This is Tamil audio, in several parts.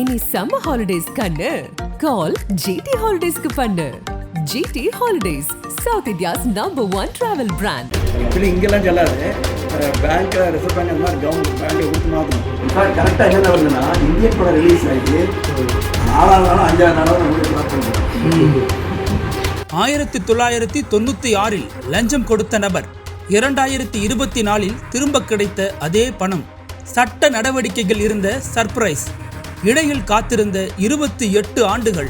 இனி சம்மர் ஹாலிடேஸ் கண்ணு. கால் ஜிடி ஹாலிடேஸ்க்கு பண்ணு. GT holidays south India's number one travel brand actually இங்கெல்லாம் செல்லாது. பேங்க்கில் ரிசர்வ் பேங்க் அந்த மாதிரி கவர்மெண்ட் பேங்க்கில் கொடுத்து மாற்றணும் இன்ஃபேக்ட் கரெக்டாக என்ன வருதுன்னா இந்தியன் படம் ரிலீஸ் ஆகி நாலாவது நாளும் அஞ்சாவது நாளும் நம்ம கிளாஸ் பண்ணுறோம் ஆயிரத்தி தொள்ளாயிரத்தி தொண்ணூற்றி ஆறில் லஞ்சம் கொடுத்த நபர் இரண்டாயிரத்தி இருபத்தி நாலில் திரும்ப கிடைத்த அதே பணம். சட்ட நடவடிக்கைகள் இருந்த சர்ப்ரைஸ் இடையில் காத்திருந்த இருபத்தி எட்டு ஆண்டுகள்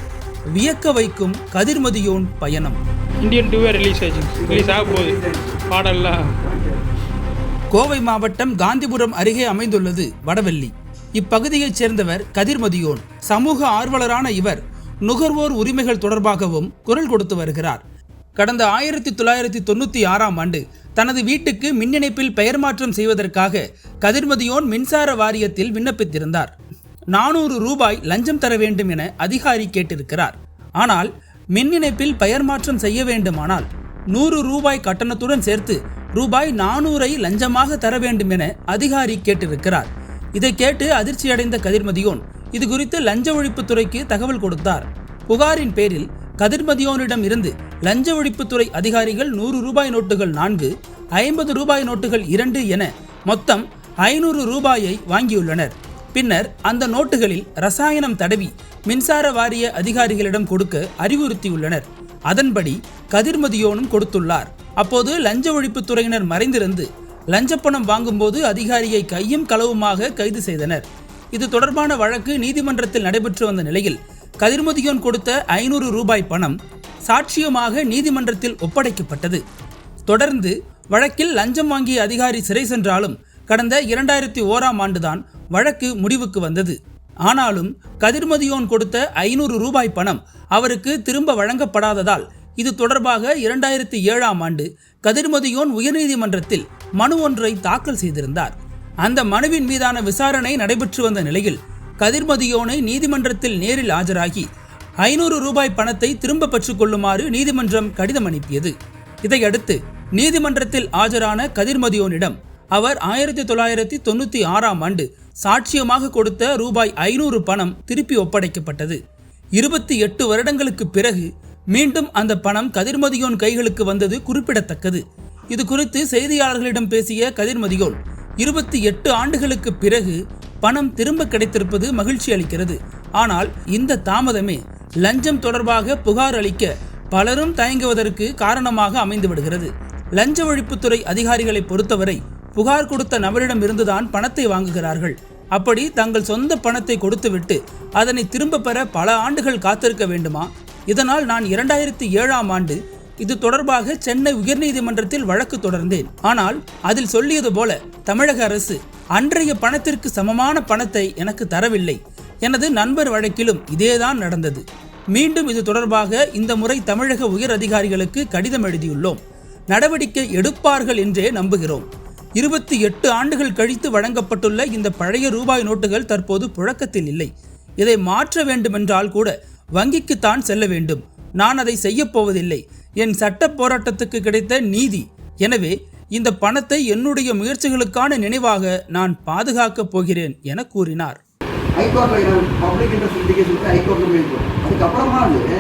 வியக்க வைக்கும் கதிர்மதியோன் பயணம். இந்தியன் டூவே ரிலீஸ் ஆயிடுச்சு ரிலீஸ் ஆக போகுது பாடல்லாம். கோவை மாவட்டம் காந்திபுரம் அருகே அமைந்துள்ளது வடவெள்ளி. இப்பகுதியைச் சேர்ந்தவர் கதிர்மதியோன். சமூக ஆர்வலரான இவர் நுகர்வோர் உரிமைகள் தொடர்பாகவும் குரல் கொடுத்து வருகிறார். கடந்த ஆயிரத்தி தொள்ளாயிரத்தி தொண்ணூற்றி ஆறாம் ஆண்டு தனது வீட்டுக்கு மின் இணைப்பில் பெயர் மாற்றம் செய்வதற்காக கதிர்மதியோன் மின்சார வாரியத்தில் விண்ணப்பித்திருந்தார். நானூறு ரூபாய் லஞ்சம் தர வேண்டும் என அதிகாரி கேட்டிருக்கிறார். ஆனால் மின் இணைப்பில் பெயர் மாற்றம் செய்ய வேண்டுமானால் நூறு ரூபாய் கட்டணத்துடன் சேர்த்து ரூபாய் நானூறை லஞ்சமாக தர வேண்டும் என அதிகாரி கேட்டிருக்கிறார். இதை கேட்டு அதிர்ச்சியடைந்த கதிர்மதியோன் இது குறித்து லஞ்ச ஒழிப்புத்துறைக்கு தகவல் கொடுத்தார். புகாரின் பேரில் கதிர்மதியோனிடம் இருந்து லஞ்ச ஒழிப்புத்துறை அதிகாரிகள் நூறு ரூபாய் நோட்டுகள் நான்கு ஐம்பது ரூபாய் நோட்டுகள் இரண்டு என மொத்தம் ஐநூறு ரூபாயை வாங்கியுள்ளனர். பின்னர் அந்த நோட்டுகளில் ரசாயனம் தடவி மின்சார வாரிய அதிகாரிகளிடம் கொடுக்க அறிவுறுத்தியுள்ளனர். அதன்படி கதிர்மதியோனும் கொடுத்துள்ளார். அப்போது லஞ்ச ஒழிப்புத்துறையினர் மறைந்திருந்து லஞ்சப்பணம் வாங்கும்போது அதிகாரியை கையும் களவுமாக கைது செய்தனர். இது தொடர்பான வழக்கு நீதிமன்றத்தில் நடைபெற்று வந்த நிலையில் கதிர்மதியோன் கொடுத்த ஐநூறு ரூபாய் பணம் சாட்சியமாக நீதிமன்றத்தில் ஒப்படைக்கப்பட்டது. தொடர்ந்து வழக்கில் லஞ்சம் வாங்கிய அதிகாரி சிறை சென்றாலும் கடந்த இரண்டாயிரத்தி ஓராம் ஆண்டுதான் வழக்கு முடிவுக்கு வந்தது. ஆனாலும் கதிர்மதியோன் கொடுத்த ஐநூறு ரூபாய் பணம் அவருக்கு திரும்ப வழங்கப்படாததால் இது தொடர்பாக இரண்டாயிரத்தி ஏழாம் ஆண்டு கதிர்மதியோன் உயர்நீதிமன்றத்தில் மனு ஒன்றை தாக்கல் செய்திருந்தார். அந்த மனுவின் மீதான விசாரணை நடைபெற்று வந்த நிலையில் கதிர்மதியோனை நீதிமன்றத்தில் நேரில் ஆஜராகி ஐநூறு ரூபாய் பணத்தை திரும்ப பெற்றுக் கொள்ளுமாறு நீதிமன்றம் கடிதம் அனுப்பியது. இதையடுத்து நீதிமன்றத்தில் ஆஜரான கதிர்மதியோனிடம் அவர் ஆயிரத்தி தொள்ளாயிரத்தி தொண்ணூற்றி ஆறாம் ஆண்டு சாட்சியமாக கொடுத்த ரூபாய் ஐநூறு பணம் திருப்பி ஒப்படைக்கப்பட்டது. இருபத்தி எட்டு வருடங்களுக்கு பிறகு மீண்டும் அந்த பணம் கதிர்மதியோன் கைகளுக்கு வந்தது குறிப்பிடத்தக்கது. இது குறித்து செய்தியாளர்களிடம் பேசிய கதிர்மதியோன் இருபத்தி எட்டு ஆண்டுகளுக்கு பிறகு பணம் திரும்ப கிடைத்திருப்பது மகிழ்ச்சி அளிக்கிறது. ஆனால் இந்த தாமதமே லஞ்சம் தொடர்பாக புகார் அளிக்க பலரும் தயங்குவதற்கு காரணமாக அமைந்து விடுகிறது லஞ்ச ஒழிப்புத்துறை அதிகாரிகளை பொறுத்தவரை புகார் கொடுத்த நபரிடம் இருந்துதான் பணத்தை வாங்குகிறார்கள். அப்படி தங்கள் சொந்த பணத்தை கொடுத்துவிட்டு அதனை திரும்ப பெற பல ஆண்டுகள் காத்திருக்க வேண்டுமா? இதனால் நான் இரண்டாயிரத்தி ஏழாம் ஆண்டு இது தொடர்பாக சென்னை உயர்நீதிமன்றத்தில் வழக்கு தொடர்ந்தேன். ஆனால் அதில் சொல்லியது போல தமிழக அரசு அன்றைய பணத்திற்கு சமமான பணத்தை எனக்கு தரவில்லை. எனது நண்பர் வழக்கிலும் இதேதான் நடந்தது. மீண்டும் இது தொடர்பாக இந்த முறை தமிழக உயர் அதிகாரிகளுக்கு கடிதம் எழுதியுள்ளோம். நடவடிக்கை எடுப்பார்கள் என்றே நம்புகிறோம். இருபத்தி எட்டு ஆண்டுகள் கழித்து வழங்கப்பட்டுள்ள இந்த பழைய ரூபாய் நோட்டுகள் தற்போது புழக்கத்தில் இல்லை. இதை மாற்ற வேண்டுமென்றால் கூட வங்கிக்குத்தான் செல்ல வேண்டும். நான் அதை செய்யப்போவதில்லை என் சட்ட போராட்டத்துக்கு கிடைத்த நீதி. எனவே இந்த பணத்தை என்னுடைய முயற்சிகளுக்கான நினைவாக நான் பாதுகாக்கப் போகிறேன் என கூறினார். ஹைகோர்ட்டில் பப்ளிக் இன்ட்ரெஸ்ட் லிட்டிகேஷனுக்கு ஹைகோர்ட்டில் போய் போகிறோம் அதுக்கப்புறமா வந்து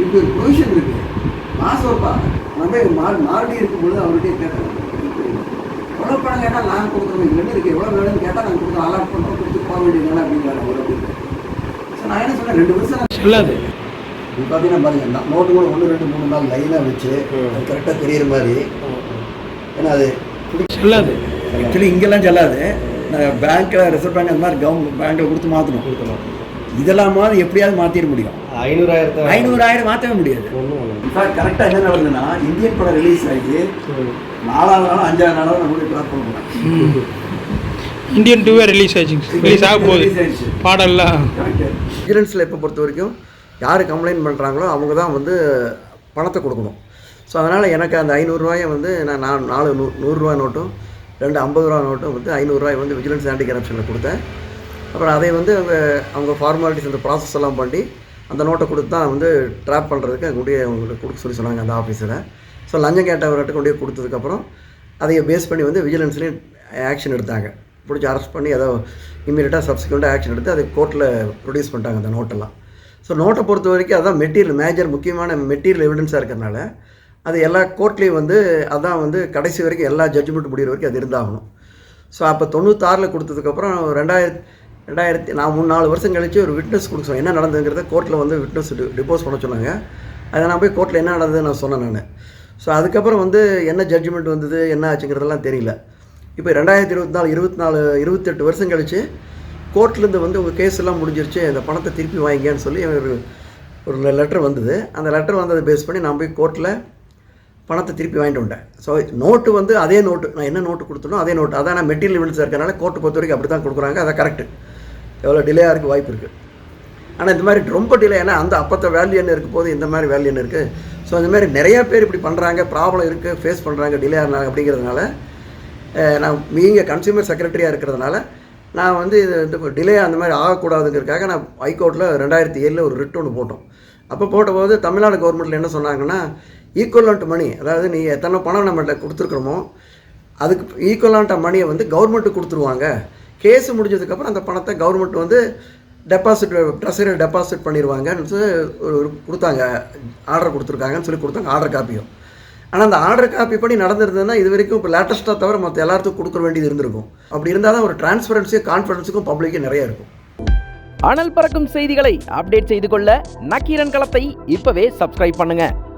இப்படி ஒரு ப்ரொவிஷன் இருக்குது மாசோப்பா நம்ம நான் போய் மாறு மாறுடி இருக்கும்பொழுது அவர்கிட்டயே கேட்டேன் எவ்வளோ பணம் கேட்டால் நான் கொடுக்குறோம் என்ன இருக்குது எவ்வளோ வேணும்னு கேட்டால் நாங்கள் கொடுக்குறோம் அலாட் பண்ணுறோம் கொடுத்து போக வேண்டியதுனால அப்படிங்கிறாங்க ஒரு ஸோ நான் என்ன சொன்னேன் ரெண்டு வருஷம் சொல்லாது. இது பார்த்தீங்கன்னா பாருங்க நோட்டு கூட ஒன்று ரெண்டு மூணு நாள் லைனாக வச்சு அது கரெக்டாக தெரியுற மாதிரி. ஏன்னா அது சொல்லாது. ஆக்சுவலி இங்கெல்லாம் செல்லாது. பேங்க்கில் ரிசர்வ் பேங்க் அந்த மாதிரி கவர்மெண்ட் பேங்க்கில் கொடுத்து மாற்றணும் கொடுக்கணும் இதெல்லாம் மாதிரி எப்படியாவது மாற்றிட முடியும். ஐநூறாயிரத்தை ஐநூறாயிரம் மாற்றவே முடியாது. கரெக்டாக என்ன நடந்ததுன்னா இந்தியன் படம் ரிலீஸ் ஆகி நாலாவது நாளும் அஞ்சாவது நாளும் நம்ம கிளாஸ் பண்ணுறோம் இந்தியன் டூவே ரிலீஸ் ஆயிடுச்சு. ரிலீஸ் ஆக போகுது. பாடல்லாம். விஜிலன்ஸில் இப்போ பொறுத்த வரைக்கும் யார் கம்ப்ளைண்ட் பண்ணுறாங்களோ அவங்க தான் வந்து பணத்தை கொடுக்கணும். ஸோ அதனால் எனக்கு அந்த ஐநூறுரூவாயை வந்து நான் நான் நாலு நூ நூறுரூவா நோட்டும் ரெண்டு ஐம்பது ரூபா நோட்டும் வந்து ஐநூறுரூவாய் வந்து விஜிலன்ஸ் ஆன்டி கரப்ஷனில் கொடுத்தேன். அப்புறம் அதை வந்து அவங்க அவங்க ஃபார்மாலிட்டிஸ் அந்த ப்ராசஸ் எல்லாம் பண்ணி அந்த நோட்டை கொடுத்து தான் வந்து ட்ராப் பண்ணுறதுக்கு அங்கே கொண்டு அவங்களுக்கு கொடுக்க சொல்லி சொன்னாங்க அந்த ஆஃபீஸில் ஸோ லஞ்சம் கேட்டவர்கிட்ட கொண்டு போய் கொடுத்ததுக்கப்புறம் அதை பேஸ் பண்ணி வந்து விஜிலன்ஸ்லேயும் ஆக்ஷன் எடுத்தாங்க. பிடிச்சி அரெஸ்ட் பண்ணி ஏதோ இம்மீடியட்டாக சப்சிக்வெண்ட்டாக ஆக்ஷன் எடுத்து அதை கோர்ட்டில் ப்ரொடியூஸ் பண்ணிட்டாங்க அந்த நோட்டெல்லாம் ஸோ நோட்டை பொறுத்த வரைக்கும் அதான் மெட்டீரியல் மேஜர் முக்கியமான மெட்டீரியல் எவிடன்ஸாக இருக்கிறனால அது எல்லா கோர்ட்லேயும் வந்து அதான் வந்து கடைசி வரைக்கும் எல்லா ஜட்ஜ்மெண்ட் முடிகிற வரைக்கும் அது இருந்தாகணும். ஸோ அப்போ தொண்ணூத்தாறில் கொடுத்ததுக்கப்புறம் ரெண்டாயிரத்து ரெண்டாயிரத்தி நான் மூணு நாலு வருஷம் கழிச்சு ஒரு விட்னஸ் கொடுக்க சொன்னேன். என்ன நடந்ததுங்கிறத கோர்ட்டில் வந்து விட்னஸ் டிப்போஸ் பண்ண சொன்னாங்க. அதை நான் போய் கோர்ட்டில் என்ன நடந்ததுன்னு நான் சொன்னேன் நான். ஸோ அதுக்கப்புறம் வந்து என்ன ஜட்ஜ்மெண்ட் வந்தது என்ன ஆச்சுங்கிறதெல்லாம் தெரியல. இப்போ ரெண்டாயிரத்தி இருபத்தி நாலு இருபத்தி நாலு இருபத்தெட்டு வருஷம் கழிச்சு கோர்ட்லேருந்து வந்து உங்கள் கேஸ் எல்லாம் முடிஞ்சிருச்சு அந்த பணத்தை திருப்பி வாங்கிங்கன்னு சொல்லி ஒரு ஒரு லெட்டர் வந்தது. அந்த லெட்டர் வந்ததை பேஸ் பண்ணி நான் போய் கோர்ட்டில் பணத்தை திருப்பி வாங்கிட்டு வந்தேன் ஸோ நோட்டு வந்து அதே நோட்டு நான் என்ன நோட்டு கொடுத்தனோ அதே நோட்டு அதான் நான் மெட்டீரியல் எவிடன்ஸ் இருக்கனால கோர்ட்டு பொறுத்த வரைக்கும் அப்படி தான் கொடுக்குறாங்க. அதை கரெக்டு எவ்வளோ டிலே ஆகிறதுக்கு வாய்ப்பு இருக்குது ஆனால் இந்த மாதிரி ரொம்ப டிலே ஏன்னா அந்த அப்பத்த வேல்யூ என்ன இருக்கும் போது இந்த மாதிரி வேல்யூ என்ன இருக்குது ஸோ இந்த மாதிரி நிறையா பேர் இப்படி பண்ணுறாங்க ப்ராப்ளம் இருக்குது ஃபேஸ் பண்ணுறாங்க டிலே ஆகிறாங்க அப்படிங்கிறதுனால நான் நீங்கள் கன்சியூமர் செக்ரட்டரியாக இருக்கிறதுனால நான் வந்து இது வந்து டிலே அந்த மாதிரி ஆகக்கூடாதுங்கிறதுக்காக நான் ஹைகோர்ட்டில் ரெண்டாயிரத்தி ஏழில் ஒரு ரிட் ஒன்று போட்டோம். அப்போ போட்டபோது தமிழ்நாடு கவர்மெண்ட்டில் என்ன சொன்னாங்கன்னா ஈக்குவலண்ட் மணி அதாவது நீ எத்தனை பணம் நம்மகிட்ட கொடுத்துருக்குறோமோ அதுக்கு ஈக்குவலான்ட்ட மணியை வந்து கவர்மெண்ட்டு கொடுத்துருவாங்க. கேஸ் முடிஞ்சதுக்கப்புறம் அந்த பணத்தை கவர்மெண்ட் வந்து டெபாசிட் ட்ரெஸரியில் டெபாசிட் பண்ணிடுவாங்கன்னு சொல்லி ஒரு கொடுத்தாங்க. ஆர்டர் கொடுத்துருக்காங்கன்னு சொல்லி கொடுத்தாங்க ஆர்டர் காப்பியும் ஆனால் அந்த ஆர்டர் காப்பி படி நடந்திருந்ததுன்னா இது வரைக்கும் இப்போ லேட்டஸ்ட்டாக தவிர மற்ற எல்லாத்துக்கும் கொடுக்க வேண்டியது இருந்திருக்கும். அப்படி இருந்தால் தான் ஒரு டிரான்ஸ்பரன்சியும் கான்ஃபிடன்ஸுக்கும் பப்ளிக்கும் நிறைய இருக்கும். அனல் பறக்கும் செய்திகளை அப்டேட் செய்து கொள்ள நக்கீரன் களத்தை இப்போவே சப்ஸ்கிரைப் பண்ணுங்கள்